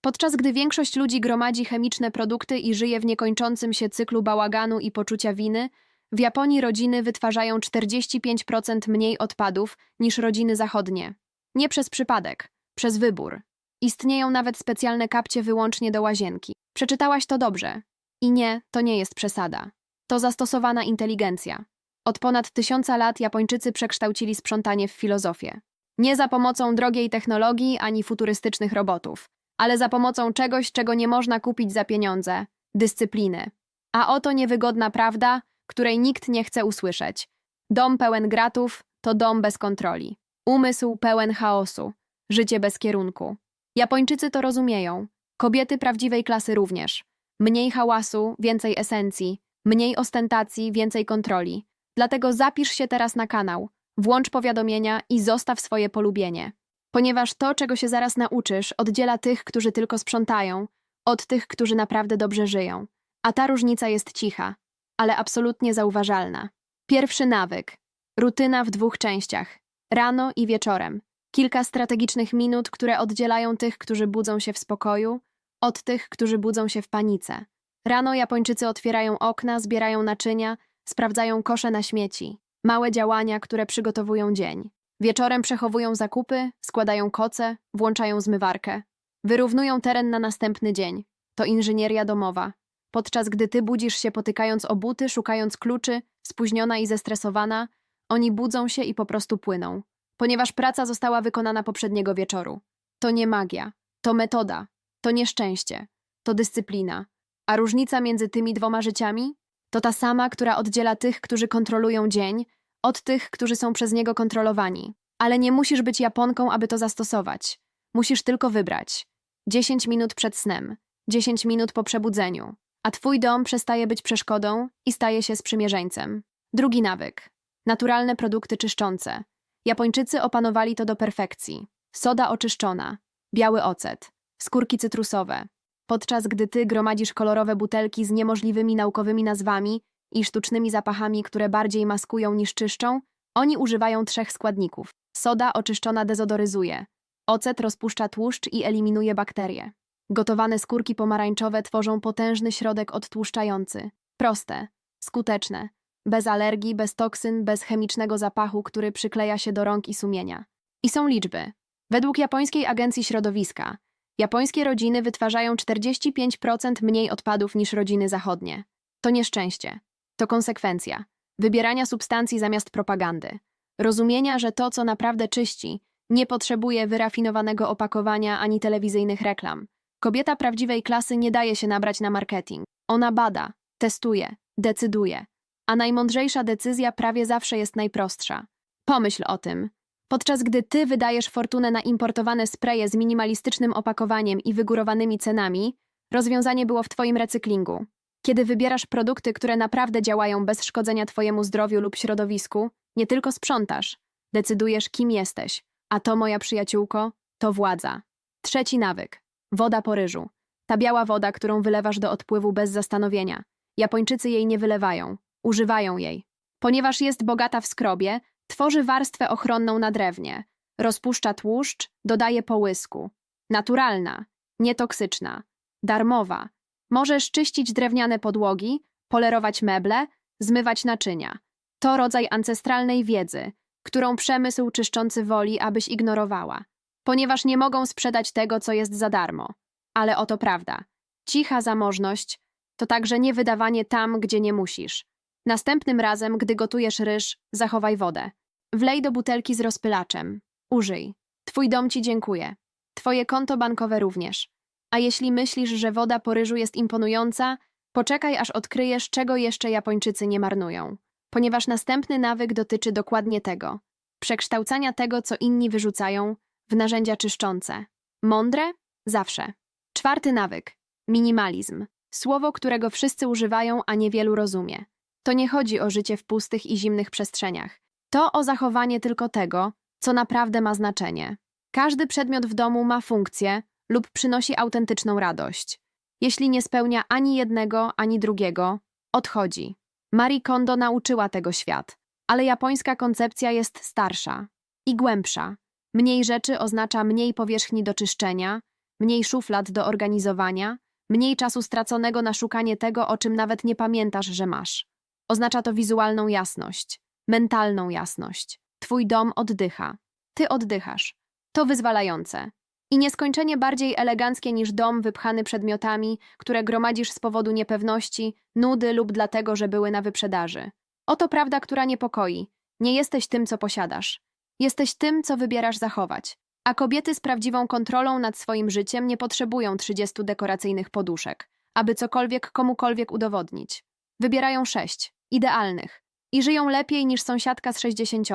Podczas gdy większość ludzi gromadzi chemiczne produkty i żyje w niekończącym się cyklu bałaganu i poczucia winy, w Japonii rodziny wytwarzają 45% mniej odpadów niż rodziny zachodnie. Nie przez przypadek, przez wybór. Istnieją nawet specjalne kapcie wyłącznie do łazienki. Przeczytałaś to dobrze. I nie, to nie jest przesada. To zastosowana inteligencja. Od ponad tysiąca lat Japończycy przekształcili sprzątanie w filozofię. Nie za pomocą drogiej technologii ani futurystycznych robotów, ale za pomocą czegoś, czego nie można kupić za pieniądze dyscypliny. A oto niewygodna prawda, której nikt nie chce usłyszeć. Dom pełen gratów to dom bez kontroli. Umysł pełen chaosu, życie bez kierunku. Japończycy to rozumieją. Kobiety prawdziwej klasy również. Mniej hałasu, więcej esencji, mniej ostentacji, więcej kontroli. Dlatego zapisz się teraz na kanał, włącz powiadomienia i zostaw swoje polubienie. Ponieważ to, czego się zaraz nauczysz, oddziela tych, którzy tylko sprzątają, od tych, którzy naprawdę dobrze żyją. A ta różnica jest cicha, ale absolutnie zauważalna. Pierwszy nawyk. Rutyna w dwóch częściach. Rano i wieczorem. Kilka strategicznych minut, które oddzielają tych, którzy budzą się w spokoju, od tych, którzy budzą się w panice. Rano Japończycy otwierają okna, zbierają naczynia, sprawdzają kosze na śmieci. Małe działania, które przygotowują dzień. Wieczorem przechowują zakupy, składają koce, włączają zmywarkę. Wyrównują teren na następny dzień. To inżynieria domowa. Podczas gdy ty budzisz się potykając o buty, szukając kluczy, spóźniona i zestresowana, oni budzą się i po prostu płyną. Ponieważ praca została wykonana poprzedniego wieczoru. To nie magia, to metoda, to nieszczęście, to dyscyplina. A różnica między tymi dwoma życiami? To ta sama, która oddziela tych, którzy kontrolują dzień, od tych, którzy są przez niego kontrolowani. Ale nie musisz być Japonką, aby to zastosować. Musisz tylko wybrać. 10 minut przed snem, 10 minut po przebudzeniu, a twój dom przestaje być przeszkodą i staje się sprzymierzeńcem. Drugi nawyk. Naturalne produkty czyszczące. Japończycy opanowali to do perfekcji. Soda oczyszczona, biały ocet, skórki cytrusowe. Podczas gdy ty gromadzisz kolorowe butelki z niemożliwymi naukowymi nazwami i sztucznymi zapachami, które bardziej maskują niż czyszczą, oni używają trzech składników. Soda oczyszczona dezodoryzuje, ocet rozpuszcza tłuszcz i eliminuje bakterie. Gotowane skórki pomarańczowe tworzą potężny środek odtłuszczający. Proste, skuteczne, bez alergii, bez toksyn, bez chemicznego zapachu, który przykleja się do rąk i sumienia. I są liczby. Według japońskiej agencji środowiska, japońskie rodziny wytwarzają 45% mniej odpadów niż rodziny zachodnie. To nieszczęście. To konsekwencja. Wybierania substancji zamiast propagandy. Rozumienia, że to, co naprawdę czyści, nie potrzebuje wyrafinowanego opakowania ani telewizyjnych reklam. Kobieta prawdziwej klasy nie daje się nabrać na marketing. Ona bada, testuje, decyduje. A najmądrzejsza decyzja prawie zawsze jest najprostsza. Pomyśl o tym. Podczas gdy ty wydajesz fortunę na importowane spreje z minimalistycznym opakowaniem i wygórowanymi cenami, rozwiązanie było w twoim recyklingu. Kiedy wybierasz produkty, które naprawdę działają bez szkodzenia twojemu zdrowiu lub środowisku, nie tylko sprzątasz, decydujesz, kim jesteś. A to, moja przyjaciółko, to władza. Trzeci nawyk. Woda po ryżu. Ta biała woda, którą wylewasz do odpływu bez zastanowienia. Japończycy jej nie wylewają, używają jej. Ponieważ jest bogata w skrobie, tworzy warstwę ochronną na drewnie. Rozpuszcza tłuszcz, dodaje połysku. Naturalna, nietoksyczna, darmowa. Możesz czyścić drewniane podłogi, polerować meble, zmywać naczynia. To rodzaj ancestralnej wiedzy, którą przemysł czyszczący woli, abyś ignorowała ponieważ nie mogą sprzedać tego, co jest za darmo. Ale oto prawda. Cicha zamożność to także nie wydawanie tam, gdzie nie musisz. Następnym razem, gdy gotujesz ryż, zachowaj wodę. Wlej do butelki z rozpylaczem. Użyj. Twój dom ci dziękuje. Twoje konto bankowe również. A jeśli myślisz, że woda po ryżu jest imponująca, poczekaj aż odkryjesz, czego jeszcze Japończycy nie marnują. Ponieważ następny nawyk dotyczy dokładnie tego. Przekształcania tego, co inni wyrzucają, w narzędzia czyszczące. Mądre? Zawsze. Czwarty nawyk. Minimalizm. Słowo, którego wszyscy używają, a niewielu rozumie. To nie chodzi o życie w pustych i zimnych przestrzeniach. To o zachowanie tylko tego, co naprawdę ma znaczenie. Każdy przedmiot w domu ma funkcję lub przynosi autentyczną radość. Jeśli nie spełnia ani jednego, ani drugiego, odchodzi. Marie Kondo nauczyła tego świat, ale japońska koncepcja jest starsza i głębsza. Mniej rzeczy oznacza mniej powierzchni do czyszczenia, mniej szuflad do organizowania, mniej czasu straconego na szukanie tego, o czym nawet nie pamiętasz, że masz. Oznacza to wizualną jasność, mentalną jasność. Twój dom oddycha. Ty oddychasz. To wyzwalające. I nieskończenie bardziej eleganckie niż dom wypchany przedmiotami, które gromadzisz z powodu niepewności, nudy lub dlatego, że były na wyprzedaży. Oto prawda, która niepokoi. Nie jesteś tym, co posiadasz. Jesteś tym, co wybierasz zachować. A kobiety z prawdziwą kontrolą nad swoim życiem nie potrzebują 30 dekoracyjnych poduszek, aby cokolwiek komukolwiek udowodnić. Wybierają sześć, idealnych, i żyją lepiej niż sąsiadka z 60.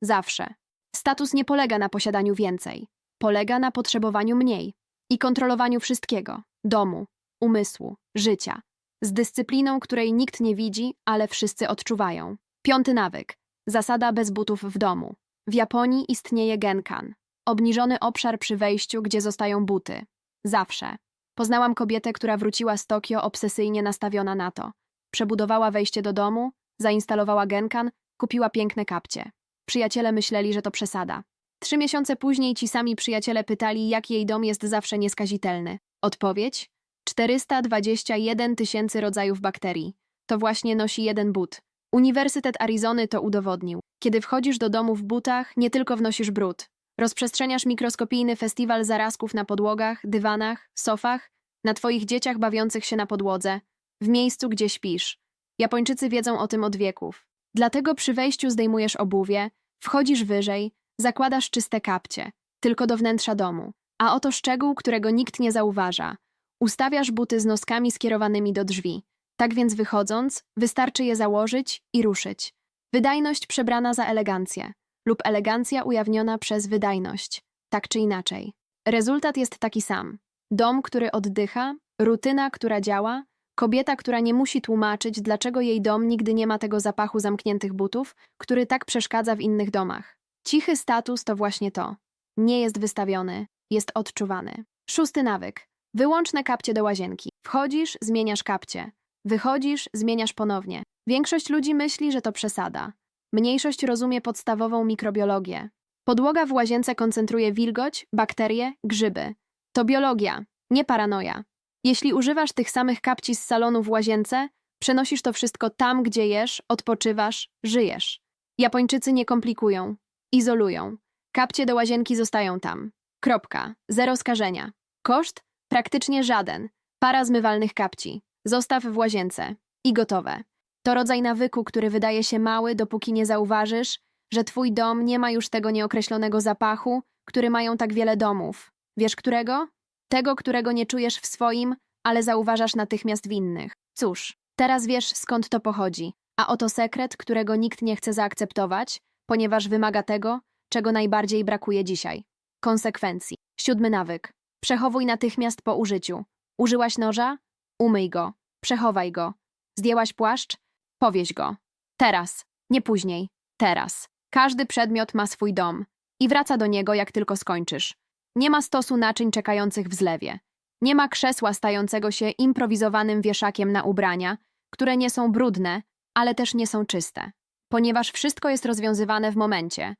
Zawsze. Status nie polega na posiadaniu więcej, polega na potrzebowaniu mniej i kontrolowaniu wszystkiego domu, umysłu, życia. Z dyscypliną, której nikt nie widzi, ale wszyscy odczuwają. Piąty nawyk. Zasada bez butów w domu. W Japonii istnieje genkan. Obniżony obszar przy wejściu, gdzie zostają buty. Zawsze. Poznałam kobietę, która wróciła z Tokio obsesyjnie nastawiona na to. Przebudowała wejście do domu, zainstalowała genkan, kupiła piękne kapcie. Przyjaciele myśleli, że to przesada. Trzy miesiące później ci sami przyjaciele pytali, jak jej dom jest zawsze nieskazitelny. Odpowiedź? 421 tysięcy rodzajów bakterii. To właśnie nosi jeden but. Uniwersytet Arizony to udowodnił. Kiedy wchodzisz do domu w butach, nie tylko wnosisz brud. Rozprzestrzeniasz mikroskopijny festiwal zarazków na podłogach, dywanach, sofach, na twoich dzieciach bawiących się na podłodze, w miejscu, gdzie śpisz. Japończycy wiedzą o tym od wieków. Dlatego przy wejściu zdejmujesz obuwie, wchodzisz wyżej, zakładasz czyste kapcie, tylko do wnętrza domu. A oto szczegół, którego nikt nie zauważa. Ustawiasz buty z noskami skierowanymi do drzwi. Tak więc wychodząc, wystarczy je założyć i ruszyć. Wydajność przebrana za elegancję lub elegancja ujawniona przez wydajność, tak czy inaczej. Rezultat jest taki sam. Dom, który oddycha, rutyna, która działa, kobieta, która nie musi tłumaczyć, dlaczego jej dom nigdy nie ma tego zapachu zamkniętych butów, który tak przeszkadza w innych domach. Cichy status to właśnie to. Nie jest wystawiony, jest odczuwany. Szósty nawyk. Wyłączne kapcie do łazienki. Wchodzisz, zmieniasz kapcie. Wychodzisz, zmieniasz ponownie. Większość ludzi myśli, że to przesada. Mniejszość rozumie podstawową mikrobiologię. Podłoga w łazience koncentruje wilgoć, bakterie, grzyby. To biologia, nie paranoja. Jeśli używasz tych samych kapci z salonu w łazience, przenosisz to wszystko tam, gdzie jesz, odpoczywasz, żyjesz. Japończycy nie komplikują, izolują. Kapcie do łazienki zostają tam. Kropka. Zero skażenia. Koszt? Praktycznie żaden. Para zmywalnych kapci. Zostaw w łazience. I gotowe. To rodzaj nawyku, który wydaje się mały, dopóki nie zauważysz, że twój dom nie ma już tego nieokreślonego zapachu, który mają tak wiele domów. Wiesz którego? Tego, którego nie czujesz w swoim, ale zauważasz natychmiast w innych. Cóż, teraz wiesz skąd to pochodzi, a oto sekret, którego nikt nie chce zaakceptować, ponieważ wymaga tego, czego najbardziej brakuje dzisiaj. Konsekwencji. Siódmy nawyk. Przechowuj natychmiast po użyciu. Użyłaś noża? Umyj go. Przechowaj go. Zdjęłaś płaszcz? Powieź go. Teraz. Nie później. Teraz. Każdy przedmiot ma swój dom i wraca do niego, jak tylko skończysz. Nie ma stosu naczyń czekających w zlewie. Nie ma krzesła stającego się improwizowanym wieszakiem na ubrania, które nie są brudne, ale też nie są czyste. Ponieważ wszystko jest rozwiązywane w momencie.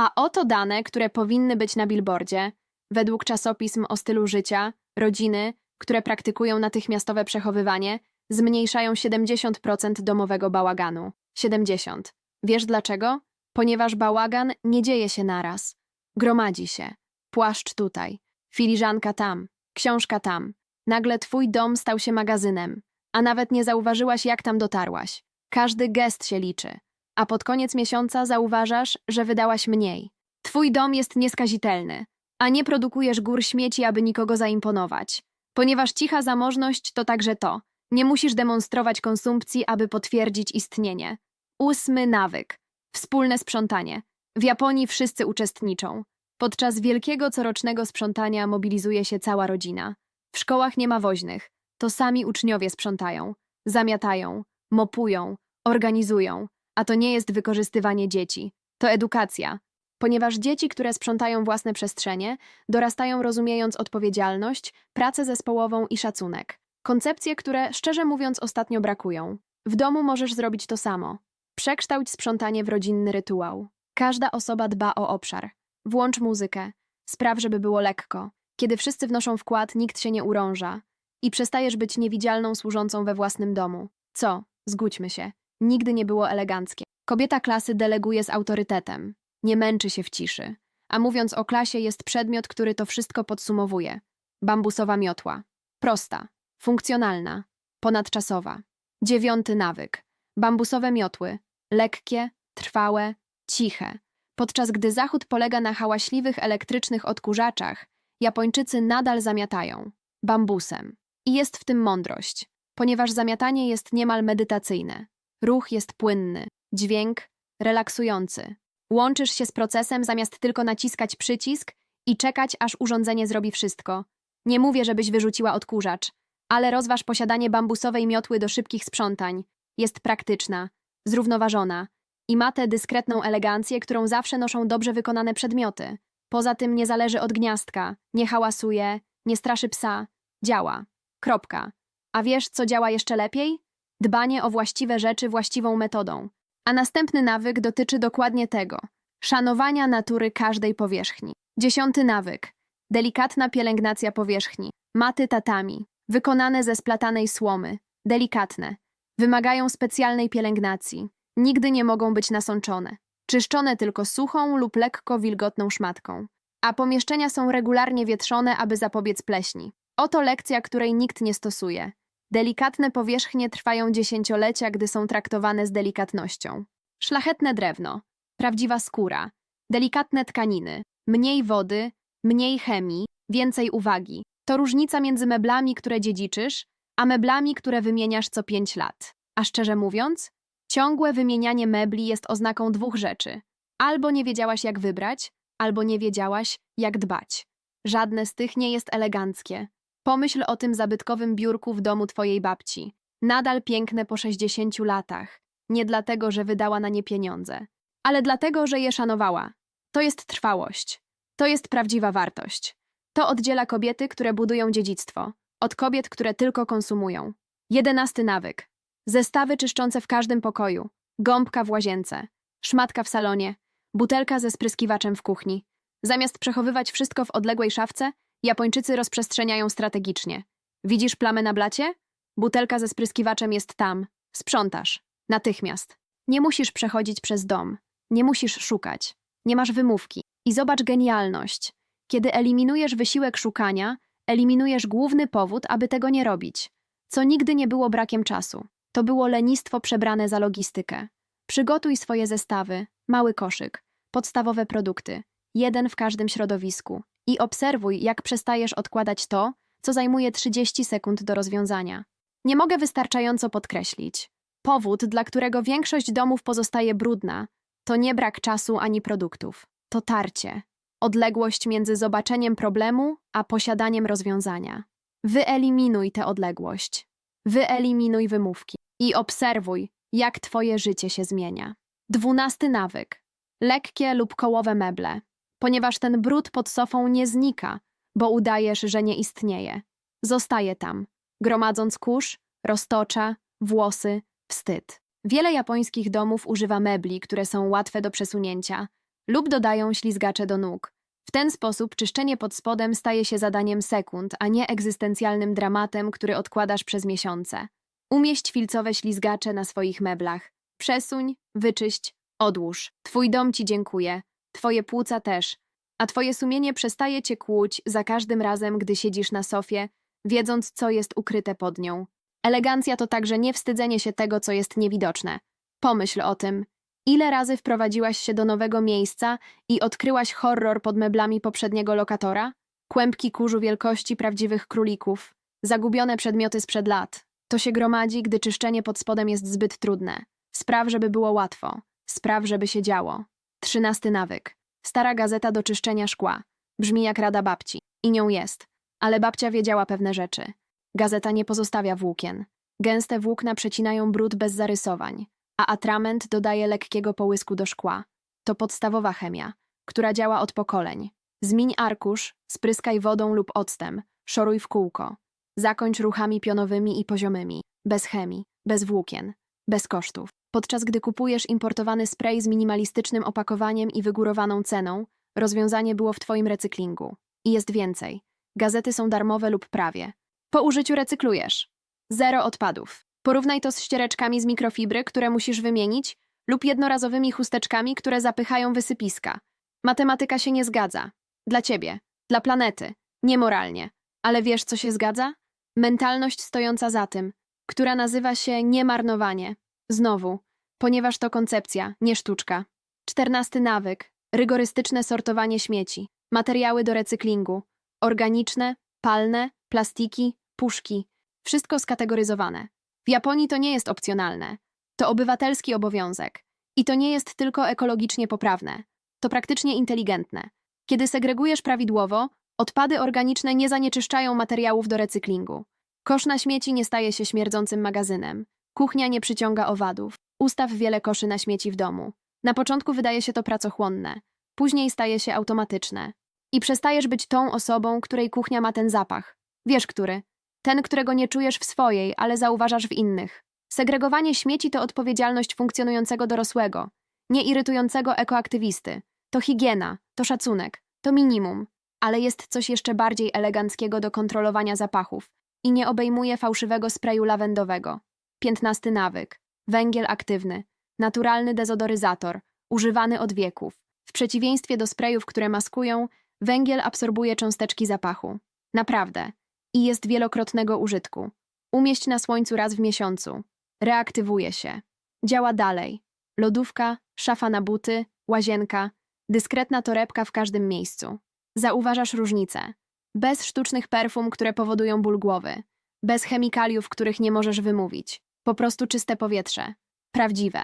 A oto dane, które powinny być na billboardzie, według czasopism o stylu życia, rodziny, które praktykują natychmiastowe przechowywanie, zmniejszają 70% domowego bałaganu. 70. Wiesz dlaczego? Ponieważ bałagan nie dzieje się naraz. Gromadzi się. Płaszcz tutaj, filiżanka tam, książka tam. Nagle twój dom stał się magazynem, a nawet nie zauważyłaś, jak tam dotarłaś. Każdy gest się liczy, a pod koniec miesiąca zauważasz, że wydałaś mniej. Twój dom jest nieskazitelny, a nie produkujesz gór śmieci, aby nikogo zaimponować. Ponieważ cicha zamożność to także to. Nie musisz demonstrować konsumpcji, aby potwierdzić istnienie. Ósmy nawyk. Wspólne sprzątanie. W Japonii wszyscy uczestniczą. Podczas wielkiego corocznego sprzątania mobilizuje się cała rodzina. W szkołach nie ma woźnych. To sami uczniowie sprzątają. Zamiatają, mopują, organizują. A to nie jest wykorzystywanie dzieci. To edukacja. Ponieważ dzieci, które sprzątają własne przestrzenie, dorastają rozumiejąc odpowiedzialność, pracę zespołową i szacunek. Koncepcje, które, szczerze mówiąc, ostatnio brakują. W domu możesz zrobić to samo. Przekształć sprzątanie w rodzinny rytuał. Każda osoba dba o obszar. Włącz muzykę. Spraw, żeby było lekko. Kiedy wszyscy wnoszą wkład, nikt się nie urąża. I przestajesz być niewidzialną służącą we własnym domu. Co? Zgódźmy się. Nigdy nie było eleganckie. Kobieta klasy deleguje z autorytetem. Nie męczy się w ciszy. A mówiąc o klasie, jest przedmiot, który to wszystko podsumowuje. Bambusowa miotła. Prosta, funkcjonalna, ponadczasowa. Dziewiąty nawyk. Bambusowe miotły. Lekkie, trwałe, ciche. Podczas gdy Zachód polega na hałaśliwych elektrycznych odkurzaczach, Japończycy nadal zamiatają bambusem. I jest w tym mądrość, ponieważ zamiatanie jest niemal medytacyjne. Ruch jest płynny, dźwięk relaksujący. Łączysz się z procesem zamiast tylko naciskać przycisk i czekać, aż urządzenie zrobi wszystko. Nie mówię, żebyś wyrzuciła odkurzacz, ale rozważ posiadanie bambusowej miotły do szybkich sprzątań. Jest praktyczna, zrównoważona i ma tę dyskretną elegancję, którą zawsze noszą dobrze wykonane przedmioty. Poza tym nie zależy od gniazdka, nie hałasuje, nie straszy psa. Działa. Kropka. A wiesz, co działa jeszcze lepiej? Dbanie o właściwe rzeczy właściwą metodą. A następny nawyk dotyczy dokładnie tego szanowania natury każdej powierzchni. Dziesiąty nawyk delikatna pielęgnacja powierzchni. Maty tatami, wykonane ze splatanej słomy, delikatne. Wymagają specjalnej pielęgnacji. Nigdy nie mogą być nasączone. Czyszczone tylko suchą lub lekko wilgotną szmatką. A pomieszczenia są regularnie wietrzone, aby zapobiec pleśni. Oto lekcja, której nikt nie stosuje. Delikatne powierzchnie trwają dziesięciolecia, gdy są traktowane z delikatnością. Szlachetne drewno, prawdziwa skóra, delikatne tkaniny, mniej wody, mniej chemii, więcej uwagi. To różnica między meblami, które dziedziczysz, a meblami, które wymieniasz co pięć lat. A szczerze mówiąc, ciągłe wymienianie mebli jest oznaką dwóch rzeczy. Albo nie wiedziałaś, jak wybrać, albo nie wiedziałaś, jak dbać. Żadne z tych nie jest eleganckie. Pomyśl o tym zabytkowym biurku w domu twojej babci. Nadal piękne po 60 latach. Nie dlatego, że wydała na nie pieniądze, ale dlatego, że je szanowała. To jest trwałość. To jest prawdziwa wartość. To oddziela kobiety, które budują dziedzictwo, od kobiet, które tylko konsumują. Jedenasty nawyk. Zestawy czyszczące w każdym pokoju. Gąbka w łazience. Szmatka w salonie. Butelka ze spryskiwaczem w kuchni. Zamiast przechowywać wszystko w odległej szafce, Japończycy rozprzestrzeniają strategicznie. Widzisz plamę na blacie? Butelka ze spryskiwaczem jest tam. Sprzątasz. Natychmiast. Nie musisz przechodzić przez dom. Nie musisz szukać. Nie masz wymówki. I zobacz genialność. Kiedy eliminujesz wysiłek szukania, eliminujesz główny powód, aby tego nie robić. Co nigdy nie było brakiem czasu. To było lenistwo przebrane za logistykę. Przygotuj swoje zestawy, mały koszyk, podstawowe produkty, jeden w każdym środowisku i obserwuj, jak przestajesz odkładać to, co zajmuje 30 sekund do rozwiązania. Nie mogę wystarczająco podkreślić. Powód, dla którego większość domów pozostaje brudna, to nie brak czasu ani produktów. To tarcie. Odległość między zobaczeniem problemu a posiadaniem rozwiązania. Wyeliminuj tę odległość. Wyeliminuj wymówki i obserwuj, jak Twoje życie się zmienia. Dwunasty nawyk. Lekkie lub kołowe meble ponieważ ten brud pod sofą nie znika, bo udajesz, że nie istnieje. Zostaje tam, gromadząc kurz, roztocza, włosy, wstyd. Wiele japońskich domów używa mebli, które są łatwe do przesunięcia, lub dodają ślizgacze do nóg. W ten sposób czyszczenie pod spodem staje się zadaniem sekund, a nie egzystencjalnym dramatem, który odkładasz przez miesiące. Umieść filcowe ślizgacze na swoich meblach. Przesuń, wyczyść, odłóż. Twój dom ci dziękuje, Twoje płuca też, a twoje sumienie przestaje cię kłuć za każdym razem, gdy siedzisz na sofie, wiedząc, co jest ukryte pod nią. Elegancja to także nie wstydzenie się tego, co jest niewidoczne. Pomyśl o tym. Ile razy wprowadziłaś się do nowego miejsca i odkryłaś horror pod meblami poprzedniego lokatora? Kłębki kurzu wielkości prawdziwych królików, zagubione przedmioty sprzed lat. To się gromadzi, gdy czyszczenie pod spodem jest zbyt trudne. Spraw, żeby było łatwo. Spraw, żeby się działo. Trzynasty nawyk. Stara gazeta do czyszczenia szkła. Brzmi jak rada babci. I nią jest. Ale babcia wiedziała pewne rzeczy. Gazeta nie pozostawia włókien. Gęste włókna przecinają brud bez zarysowań, a atrament dodaje lekkiego połysku do szkła. To podstawowa chemia, która działa od pokoleń. Zmień arkusz, spryskaj wodą lub octem, szoruj w kółko. Zakończ ruchami pionowymi i poziomymi, bez chemii, bez włókien, bez kosztów. Podczas gdy kupujesz importowany spray z minimalistycznym opakowaniem i wygórowaną ceną, rozwiązanie było w Twoim recyklingu. I jest więcej. Gazety są darmowe lub prawie. Po użyciu recyklujesz. Zero odpadów. Porównaj to z ściereczkami z mikrofibry, które musisz wymienić, lub jednorazowymi chusteczkami, które zapychają wysypiska. Matematyka się nie zgadza. Dla ciebie, dla planety, niemoralnie. Ale wiesz, co się zgadza? Mentalność stojąca za tym, która nazywa się niemarnowanie. Znowu, ponieważ to koncepcja, nie sztuczka. Czternasty nawyk. Rygorystyczne sortowanie śmieci. Materiały do recyklingu. Organiczne, palne, plastiki, puszki. Wszystko skategoryzowane. W Japonii to nie jest opcjonalne. To obywatelski obowiązek. I to nie jest tylko ekologicznie poprawne. To praktycznie inteligentne. Kiedy segregujesz prawidłowo, odpady organiczne nie zanieczyszczają materiałów do recyklingu. Kosz na śmieci nie staje się śmierdzącym magazynem. Kuchnia nie przyciąga owadów. Ustaw wiele koszy na śmieci w domu. Na początku wydaje się to pracochłonne, później staje się automatyczne. I przestajesz być tą osobą, której kuchnia ma ten zapach. Wiesz który? Ten, którego nie czujesz w swojej, ale zauważasz w innych. Segregowanie śmieci to odpowiedzialność funkcjonującego dorosłego, nie irytującego ekoaktywisty. To higiena, to szacunek, to minimum. Ale jest coś jeszcze bardziej eleganckiego do kontrolowania zapachów i nie obejmuje fałszywego sprayu lawendowego. Piętnasty nawyk. Węgiel aktywny. Naturalny dezodoryzator, używany od wieków. W przeciwieństwie do sprayów, które maskują, węgiel absorbuje cząsteczki zapachu. Naprawdę. I jest wielokrotnego użytku. Umieść na słońcu raz w miesiącu. Reaktywuje się. Działa dalej. Lodówka, szafa na buty, łazienka, dyskretna torebka w każdym miejscu. Zauważasz różnicę. Bez sztucznych perfum, które powodują ból głowy. Bez chemikaliów, których nie możesz wymówić. Po prostu czyste powietrze. Prawdziwe.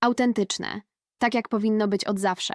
Autentyczne. Tak jak powinno być od zawsze.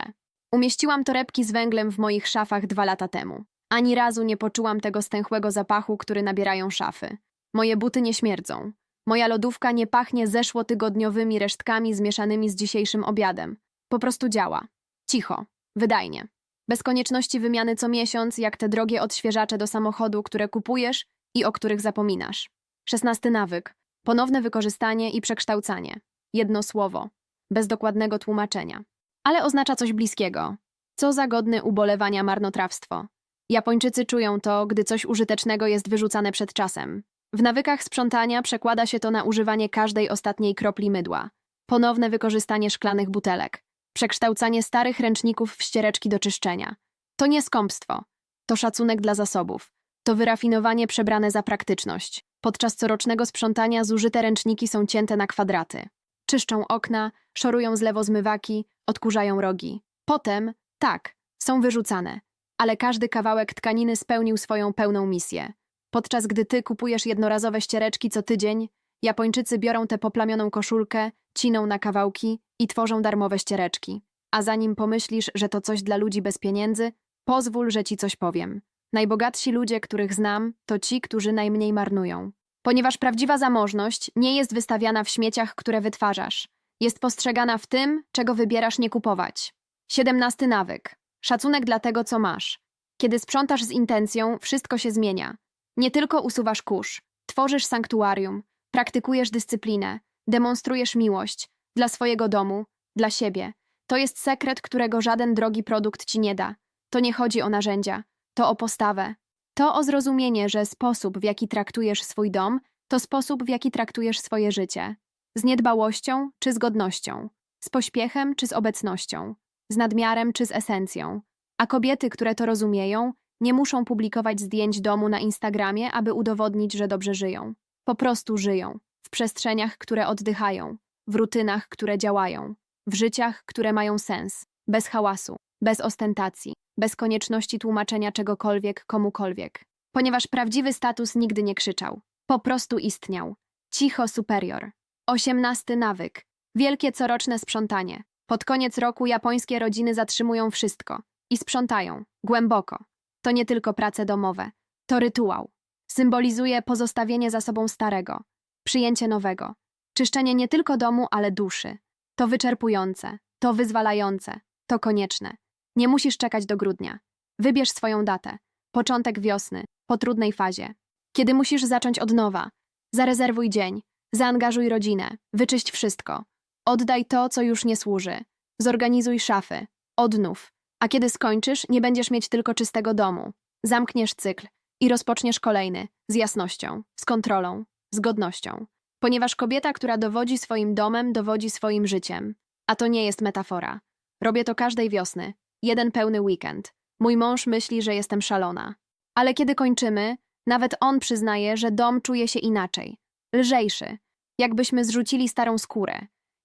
Umieściłam torebki z węglem w moich szafach dwa lata temu. Ani razu nie poczułam tego stęchłego zapachu, który nabierają szafy. Moje buty nie śmierdzą. Moja lodówka nie pachnie zeszłotygodniowymi resztkami zmieszanymi z dzisiejszym obiadem. Po prostu działa. Cicho. Wydajnie. Bez konieczności wymiany co miesiąc, jak te drogie odświeżacze do samochodu, które kupujesz i o których zapominasz. Szesnasty nawyk. Ponowne wykorzystanie i przekształcanie. Jedno słowo. Bez dokładnego tłumaczenia. Ale oznacza coś bliskiego. Co za godne ubolewania marnotrawstwo. Japończycy czują to, gdy coś użytecznego jest wyrzucane przed czasem. W nawykach sprzątania przekłada się to na używanie każdej ostatniej kropli mydła. Ponowne wykorzystanie szklanych butelek. Przekształcanie starych ręczników w ściereczki do czyszczenia. To nie skąpstwo. To szacunek dla zasobów. To wyrafinowanie przebrane za praktyczność. Podczas corocznego sprzątania zużyte ręczniki są cięte na kwadraty. Czyszczą okna, szorują zlewozmywaki, odkurzają rogi. Potem, tak, są wyrzucane. Ale każdy kawałek tkaniny spełnił swoją pełną misję. Podczas gdy ty kupujesz jednorazowe ściereczki co tydzień, Japończycy biorą tę poplamioną koszulkę, ciną na kawałki i tworzą darmowe ściereczki. A zanim pomyślisz, że to coś dla ludzi bez pieniędzy, pozwól, że ci coś powiem. Najbogatsi ludzie, których znam, to ci, którzy najmniej marnują. Ponieważ prawdziwa zamożność nie jest wystawiana w śmieciach, które wytwarzasz. Jest postrzegana w tym, czego wybierasz nie kupować. Siedemnasty nawyk. Szacunek dla tego, co masz. Kiedy sprzątasz z intencją, wszystko się zmienia. Nie tylko usuwasz kurz, tworzysz sanktuarium, praktykujesz dyscyplinę, demonstrujesz miłość dla swojego domu, dla siebie. To jest sekret, którego żaden drogi produkt ci nie da. To nie chodzi o narzędzia, to o postawę. To o zrozumienie, że sposób, w jaki traktujesz swój dom, to sposób, w jaki traktujesz swoje życie. Z niedbałością czy z godnością, z pośpiechem czy z obecnością, z nadmiarem czy z esencją. A kobiety, które to rozumieją, nie muszą publikować zdjęć domu na Instagramie, aby udowodnić, że dobrze żyją. Po prostu żyją. W przestrzeniach, które oddychają, w rutynach, które działają, w życiach, które mają sens, bez hałasu, bez ostentacji, bez konieczności tłumaczenia czegokolwiek komukolwiek. Ponieważ prawdziwy status nigdy nie krzyczał. Po prostu istniał. Cicho superior. Osiemnasty nawyk. Wielkie coroczne sprzątanie. Pod koniec roku japońskie rodziny zatrzymują wszystko i sprzątają głęboko. To nie tylko prace domowe, to rytuał. Symbolizuje pozostawienie za sobą starego, przyjęcie nowego, czyszczenie nie tylko domu, ale duszy. To wyczerpujące, to wyzwalające, to konieczne. Nie musisz czekać do grudnia. Wybierz swoją datę, początek wiosny, po trudnej fazie. Kiedy musisz zacząć od nowa, zarezerwuj dzień, zaangażuj rodzinę, wyczyść wszystko. Oddaj to, co już nie służy. Zorganizuj szafy, odnów. A kiedy skończysz, nie będziesz mieć tylko czystego domu. Zamkniesz cykl I rozpoczniesz kolejny, z jasnością, z kontrolą, z godnością. Ponieważ kobieta, która dowodzi swoim domem, dowodzi swoim życiem. A to nie jest metafora. Robię to każdej wiosny. Jeden pełny weekend. Mój mąż myśli, że jestem szalona. Ale kiedy kończymy, nawet on przyznaje, że dom czuje się inaczej. Lżejszy. Jakbyśmy zrzucili starą skórę.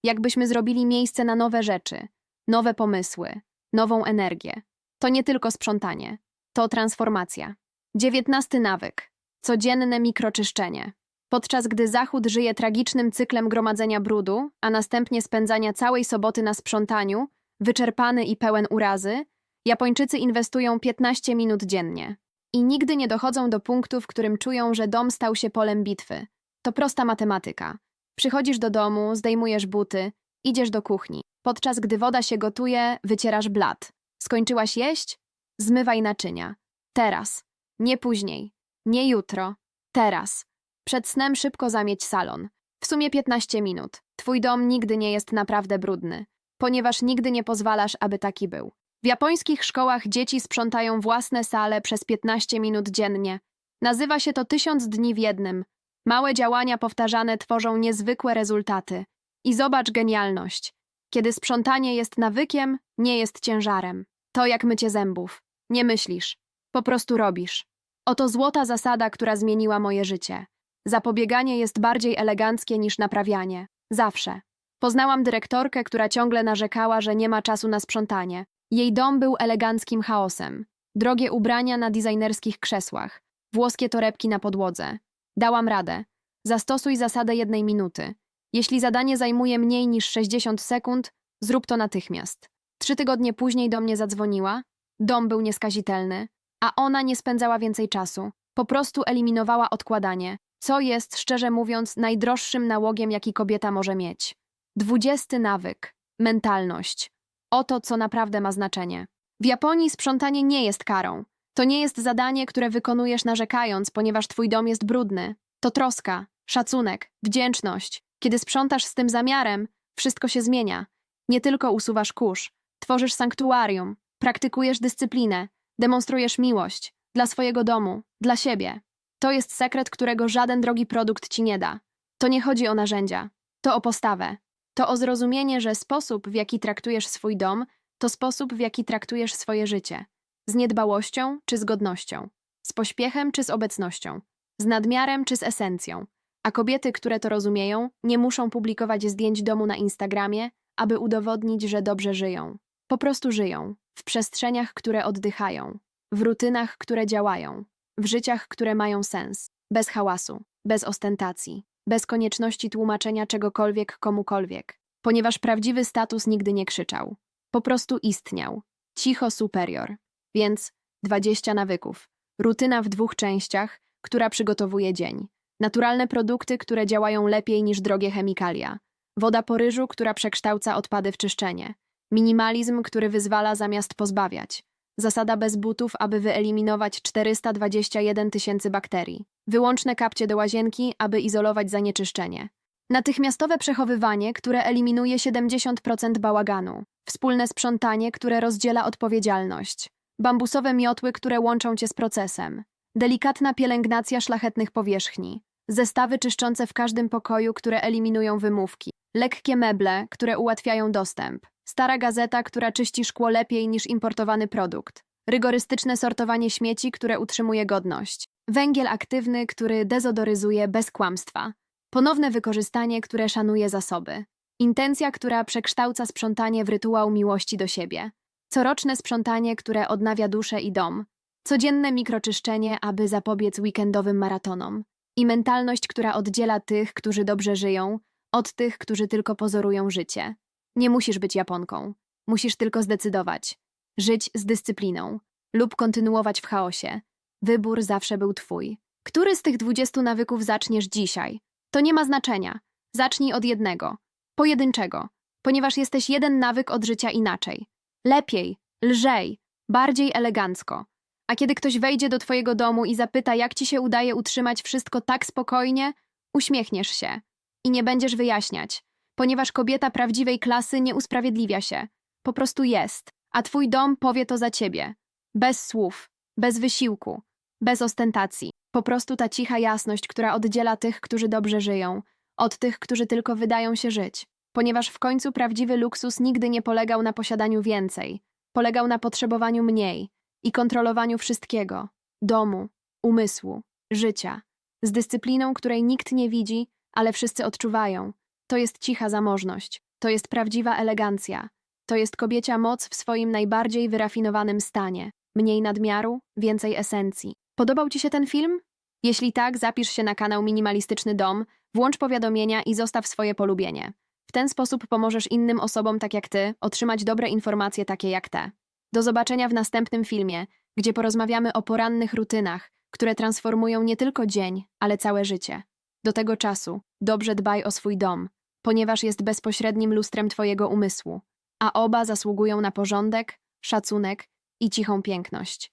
Jakbyśmy zrobili miejsce na nowe rzeczy, nowe pomysły, nową energię. To nie tylko sprzątanie. To transformacja. Dziewiętnasty nawyk. Codzienne mikroczyszczenie. Podczas gdy Zachód żyje tragicznym cyklem gromadzenia brudu, a następnie spędzania całej soboty na sprzątaniu, wyczerpany i pełen urazy, Japończycy inwestują 15 minut dziennie. I nigdy nie dochodzą do punktu, w którym czują, że dom stał się polem bitwy. To prosta matematyka. Przychodzisz do domu, zdejmujesz buty, idziesz do kuchni. Podczas gdy woda się gotuje, wycierasz blat. Skończyłaś jeść? Zmywaj naczynia. Teraz. Nie później. Nie jutro. Teraz. Przed snem szybko zamieć salon. W sumie 15 minut. Twój dom nigdy nie jest naprawdę brudny, ponieważ nigdy nie pozwalasz, aby taki był. W japońskich szkołach dzieci sprzątają własne sale przez 15 minut dziennie. Nazywa się to tysiąc dni w jednym. Małe działania powtarzane tworzą niezwykłe rezultaty. I zobacz genialność. Kiedy sprzątanie jest nawykiem, nie jest ciężarem. To jak mycie zębów. Nie myślisz. Po prostu robisz. Oto złota zasada, która zmieniła moje życie. Zapobieganie jest bardziej eleganckie niż naprawianie. Zawsze. Poznałam dyrektorkę, która ciągle narzekała, że nie ma czasu na sprzątanie. Jej dom był eleganckim chaosem. Drogie ubrania na designerskich krzesłach, włoskie torebki na podłodze. Dałam radę. Zastosuj zasadę jednej minuty. Jeśli zadanie zajmuje mniej niż 60 sekund, zrób to natychmiast. Trzy tygodnie później do mnie zadzwoniła. Dom był nieskazitelny, a ona nie spędzała więcej czasu. Po prostu eliminowała odkładanie, co jest, szczerze mówiąc, najdroższym nałogiem, jaki kobieta może mieć. Dwudziesty nawyk mentalność. Oto, co naprawdę ma znaczenie. W Japonii sprzątanie nie jest karą. To nie jest zadanie, które wykonujesz narzekając, ponieważ twój dom jest brudny. To troska, szacunek, wdzięczność. Kiedy sprzątasz z tym zamiarem, wszystko się zmienia. Nie tylko usuwasz kurz, tworzysz sanktuarium, praktykujesz dyscyplinę, demonstrujesz miłość dla swojego domu, dla siebie. To jest sekret, którego żaden drogi produkt ci nie da. To nie chodzi o narzędzia, to o postawę. To o zrozumienie, że sposób, w jaki traktujesz swój dom, to sposób, w jaki traktujesz swoje życie. Z niedbałością czy z godnością, z pośpiechem czy z obecnością, z nadmiarem czy z esencją. A kobiety, które to rozumieją, nie muszą publikować zdjęć domu na Instagramie, aby udowodnić, że dobrze żyją. Po prostu żyją, w przestrzeniach, które oddychają, w rutynach, które działają, w życiach, które mają sens, bez hałasu, bez ostentacji, bez konieczności tłumaczenia czegokolwiek komukolwiek, ponieważ prawdziwy status nigdy nie krzyczał. Po prostu istniał. Cicho superior. Więc 20 nawyków. Rutyna w dwóch częściach, która przygotowuje dzień. Naturalne produkty, które działają lepiej niż drogie chemikalia. Woda po ryżu, która przekształca odpady w czyszczenie. Minimalizm, który wyzwala zamiast pozbawiać. Zasada bez butów, aby wyeliminować 421 tysięcy bakterii. Wyłączne kapcie do łazienki, aby izolować zanieczyszczenie. Natychmiastowe przechowywanie, które eliminuje 70% bałaganu. Wspólne sprzątanie, które rozdziela odpowiedzialność. Bambusowe miotły, które łączą cię z procesem. Delikatna pielęgnacja szlachetnych powierzchni. Zestawy czyszczące w każdym pokoju, które eliminują wymówki. Lekkie meble, które ułatwiają dostęp. Stara gazeta, która czyści szkło lepiej niż importowany produkt. Rygorystyczne sortowanie śmieci, które utrzymuje godność. Węgiel aktywny, który dezodoryzuje bez kłamstwa. Ponowne wykorzystanie, które szanuje zasoby. Intencja, która przekształca sprzątanie w rytuał miłości do siebie. Coroczne sprzątanie, które odnawia duszę i dom. Codzienne mikroczyszczenie, aby zapobiec weekendowym maratonom. I mentalność, która oddziela tych, którzy dobrze żyją, od tych, którzy tylko pozorują życie. Nie musisz być Japonką. Musisz tylko zdecydować. Żyć z dyscypliną lub kontynuować w chaosie. Wybór zawsze był twój. Który z tych dwudziestu nawyków zaczniesz dzisiaj? To nie ma znaczenia. Zacznij od jednego. Pojedynczego. Ponieważ jesteś jeden nawyk od życia inaczej. Lepiej, lżej, bardziej elegancko. A kiedy ktoś wejdzie do twojego domu i zapyta, jak ci się udaje utrzymać wszystko tak spokojnie, uśmiechniesz się. I nie będziesz wyjaśniać ponieważ kobieta prawdziwej klasy nie usprawiedliwia się. Po prostu jest, a twój dom powie to za ciebie. Bez słów, bez wysiłku, Bez ostentacji. Po prostu ta cicha jasność, która oddziela tych, którzy dobrze żyją, od tych, którzy tylko wydają się żyć. Ponieważ w końcu prawdziwy luksus nigdy nie polegał na posiadaniu więcej. Polegał na potrzebowaniu mniej i kontrolowaniu wszystkiego domu, umysłu, życia. Z dyscypliną, której nikt nie widzi, ale wszyscy odczuwają. To jest cicha zamożność. To jest prawdziwa elegancja. To jest kobiecia moc w swoim najbardziej wyrafinowanym stanie. Mniej nadmiaru, więcej esencji. Podobał Ci się ten film? Jeśli tak, zapisz się na kanał Minimalistyczny Dom, włącz powiadomienia i zostaw swoje polubienie. W ten sposób pomożesz innym osobom tak jak Ty otrzymać dobre informacje takie jak te. Do zobaczenia w następnym filmie, gdzie porozmawiamy o porannych rutynach, które transformują nie tylko dzień, ale całe życie. Do tego czasu dobrze dbaj o swój dom, ponieważ jest bezpośrednim lustrem Twojego umysłu, a oba zasługują na porządek, szacunek i cichą piękność.